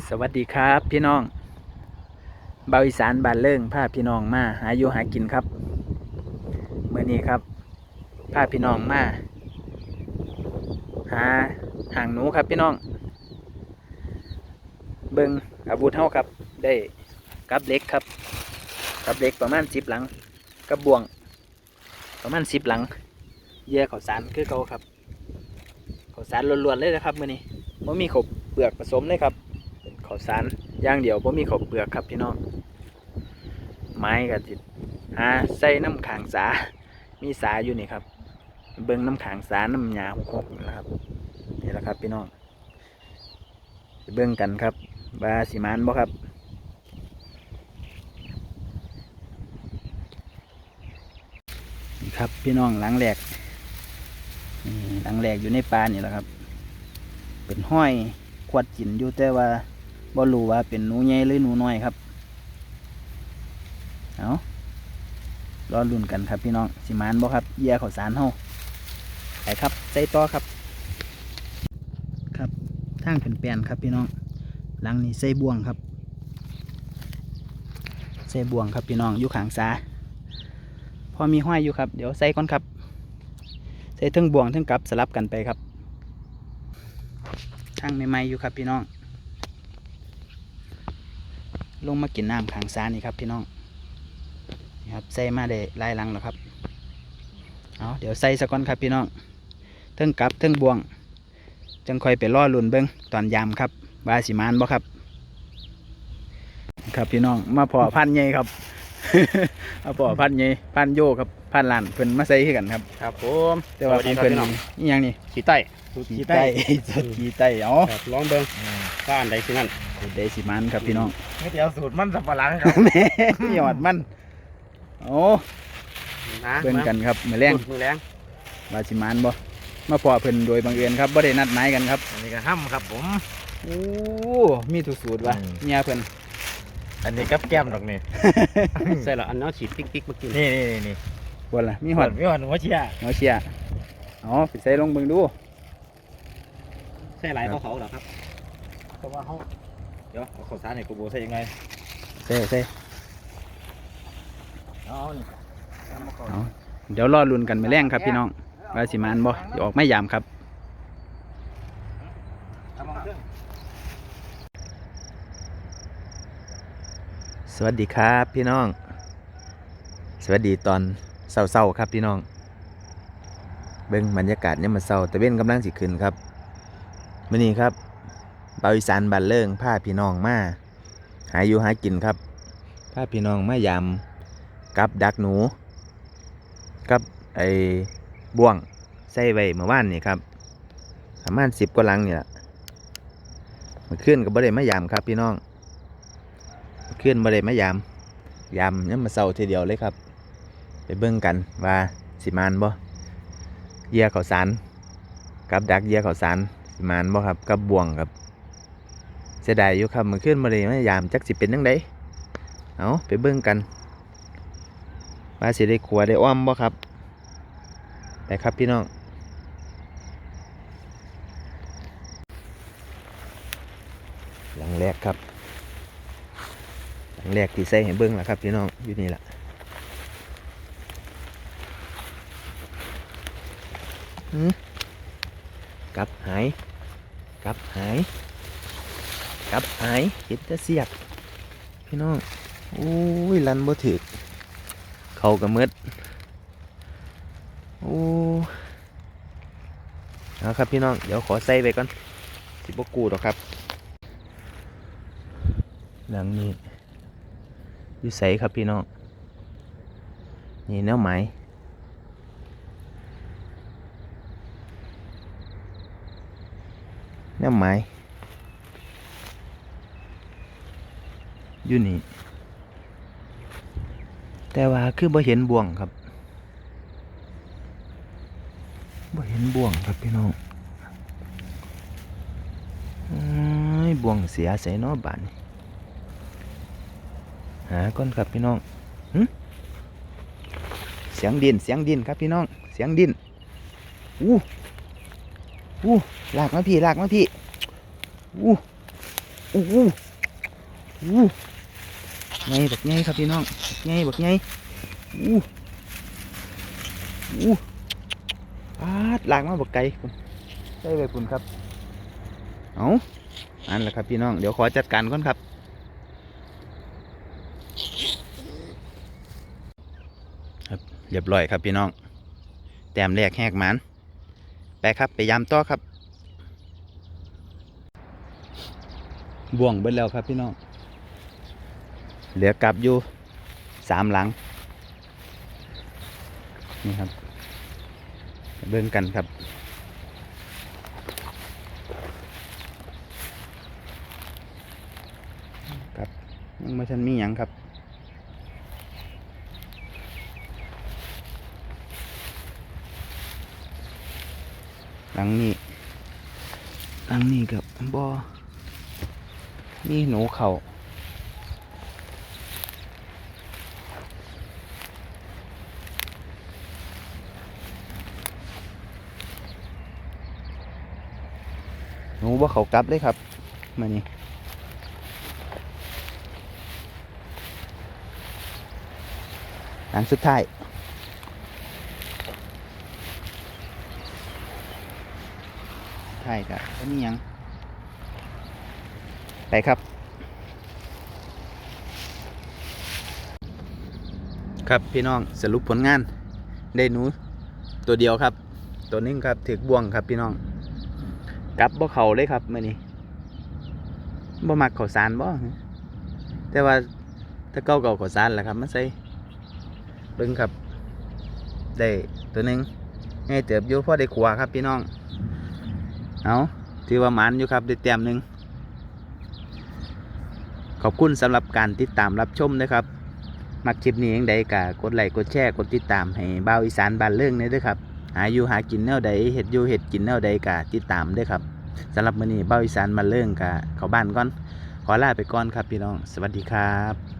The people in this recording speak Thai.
สวัสดีครับพี่น้องเบาอีสานบานเลิ่งพาพี่น้องมาหาอยู่หากินครับเมื่อนี้ครับพาพี่น้องมาหาห่างหนูครับพี่น้อง เบิงอาวุธเท่าครับ ได้กับเล็กครับ กับเล็กประมาณสิบหลังกับบวง ประมาณสิบหลังเยื่อข้าวสารคือเขาครับข้าวสารล้วนๆเลยนะครับมื่อนี้ไม่มีขบเปลือกผสมเลยครับ ข้าวสารอย่างเดียวผมมีข้าวเปลือกครับพี่น้องไม้กับจิตหาใส่น้ำขางสา มีสาอยู่นี่ครับ เบิ้งน้ำขางสาน้ำยาหกๆนี่แหละครับนี่แหละครับพี่น้องเบิ้งกันครับบาสิมานบ่ครับครับพี่น้องหลังแหลกนี่หลังแหลกอยู่ในปลานี่แหละครับ เป็นห้อยขวดจินอยู่แต่ว่า บ่รู้ว่าเป็นหนูใหญ่หรือหนูน้อยครับเอารอลุ้นกันครับพี่น้องสิมานบ่ครับเยียข้าวสารเฮาไปครับใส่ต่อครับครับทางเป็นแปลนครับพี่น้องหลังนี้ใส่บ่วงครับใส่บ่วงครับพี่น้องอยู่ขางสาพอมีห้อยอยู่ครับ เดี๋ยวใส่ก่อนครับใส่ทั้งบ่วงทั้งกับสลับกันไปครับทางใหม่ๆอยู่ครับพี่น้อง ลงมากินน้ำขางซานี่ครับพี่น้องนี่ครับใส่มาได้ลายลังแล้วครับเอาเดี๋ยวใส่สะก้อนครับพี่น้องเทิงกับเทิงบวง จังคอยไปล่อลุนเบิ้งตอนยามครับบาสิมานบ่ครับ ครับพี่น้องมาพอพันใหญ่ครับ มาพอพันใหญ่พันโยครับพันลานเพิ่นมาใส่ให้กันครับ ครับผมแต่ว่าสวัสดีของครับเพิ่นพี่น้องนี่ยังนี่ขี่ใต้ขี่ใต้สุดขี่ใต้เอ๋อครับลองเบิ้งว่าอันใดที่นั่นเดสิมันครับพี่น้องไม่เดียวสูตรมันสับปะหลังครับแหม่หยอดมันโอ้นะเพิ่นกันครับมือแรงมือแรงบาสิมานบ่มาพอเพิ่นโดยบังเอิญครับบ่ได้นัดหมายกันครับอันนี้ก็ห้ำครับผมโอ้มีทุกสูตรวะอืมเมียเพิ่น อันนี้กับแก้มดอกนี่ ใส่ละอันน้อฉีดปิ๊กปิ๊กมากินนี่นี่นี่นี่บ่ล่ะมีหอดมีหอดหัวเชียหัวเชียอ๋อไปใส่ลงเบิ่งดูใส่หลายเขาเขาเหรอครับเพราะว่าเขาเดี๋ยวเอาข้าวสารให้กูโบใส่ยังไงใส่ใส่เอานี่เอาเดี๋ยวรอลุ้นกันมื้อแรงครับพี่น้องบาสิมานบ่สิออกไม่ยามครับ เอามาเครื่อง ส วัสดีครับพี่น้อง สวัสดีตอนเศร้าๆครับพี่น้อง เบิ่งบรรยากาศเนี่ยมันเศร้าแตะเว้นกำลังสิขึ้นครับมื้อนี้ครับเบาอีสานบ้านเลิงพาพี่น้องมาหาอยู่หากินครับพาพี่น้องมายามกับดักหนู กับไอ้บ่วงใส่ไว้เมื่อวานนี่ครับประมาณสิบกว่าลังนี่แหละมื่อคืนก็บ่ได้มายามครับพี่น้อง ขึ้นมาเลยมายามยามเนี่ยมมาเศร้าทีเดียวเลยครับ ไปเบิ่งกันว่าสิมานบ่เยี่ยข้าสารกับดักเยี่ยข้าสารสิมานบ่ครับกับบ่วงครับเสียดายอยู่ครับมันขึ้นมาเลยมายามจักสิเป็นจังไดเอาไปเบิ่งกันว่าสิได้ขัวได้อ้อมบ่ครับไปครับพี่น้องหลังแรกครับ แรกที่ใส่ให้เบิ้งล่ะครับพี่น้องอยู่นี่แหละกลับหายกลับหายกลับหายเห็นแต่เสียกพี่น้องโอ้ยลันบ่ถึกเขากระมืดโอ้เอาครับพี่น้อง เดี๋ยวขอใส่ไปก่อนสิบกูดอกครับหลังนี้ อยู่ใสครับพี่น้อง นี่แนวไหมายแนวไหมายอยู่นี่ แต่ว่าคือบ่เห็นบ่วงครับบ่เห็นบ่วงครับพี่น้องอ้ยบ่วงเสียใส่เนอบาน หาก้นครับพี่น้องเสียงดินเสียงดินครับพี่น้อง เสียงดินอู้อู้ลากมาพี่ลากมาพี่อู้โอ้โหโอ้ไงบักไงครับพี่น้องไงบักไงโอ้โหโอ้ปาดลางมาบักไก่ได้เลยคุณครับเอาอันแหละครับพี่น้อง เดี๋ยวขอจัดการก่อนครับ ครับ เรียบร้อยครับพี่น้อง แต้มแรกแหกมันไปครับไปยามต่อครับ บ่วงเบิดแล้วครับพี่น้อง เหลือกลับอยู่สามหลัง นี่ครับ เบิ่งกันครับครับยังไม่ทันมีหยังครับ หลังนี้หลังนี้กับบอมีหนูเขาหนูบ่เขากลับเลยครับมานี่หลังสุดท้าย ใช่ครับก็มีหยัง ไปครับ ครับพี่น้องสรุปผลงาน ได้หนูตัวเดียวครับ ตัวนึงครับถือบ่วงครับพี่น้องกลับบ่เขาเลยครับมื่อนี้บ่มักข้าวสารบ่แต่ว่าถ้าเก้าเก่าข้าวสารแหละครับมาใส่เบิ่งครับ ได้ตัวหนึงให้เติบอยู่พอได้ขวาครับพี่น้อง เอาถือว่ามันอยู่ครับได้เต็มหนึ่งขอบคุณสำหรับการติดตามรับชมนะครับ มักคลิปนี้ยังใดกะกดไลค์กดแชร์กดติดตามให้บ่าวอีสานบ้านเรื่องนี้ด้วยครับหาอยู่หากินแนวใดเห็ดอยู่เห็ดกินแนวใดกะติดตามด้วยครับสำหรับมื้อนี้บ่าวอีสานบ้านเรื่องกะเขาบ้านก่อนขอลาไปก่อนครับพี่น้อง สวัสดีครับ